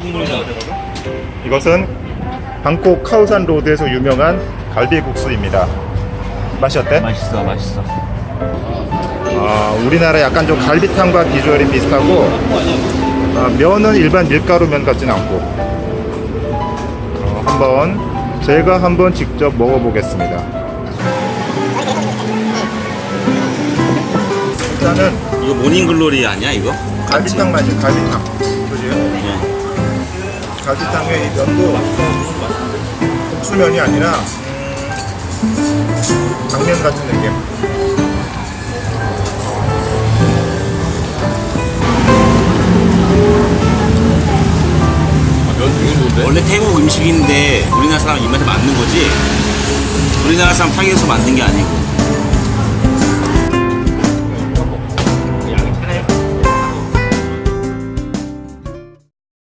국물이다. 이것은 방콕 카오산 로드에서 유명한 갈비국수입니다. 맛이 어때? 맛있어, 맛있어. 아, 우리나라 약간 좀 갈비탕과 비주얼이 비슷하고 아, 면은 일반 밀가루 면 같진 않고 어, 한번 제가 한번 직접 먹어보겠습니다. 일단은 이거 모닝글로리 아니야, 이거? 갈비탕 맛이 갈비탕. 그지? 응. 갈비탕에 이 면도 국수면이 아니라 음, 당면 같은 느낌. 면 되게 좋은데? 원래 태국 음식인데 우리나라 사람 입맛에 맞는 거지? 우리나라 사람 타겟에서 만든 게 아니고.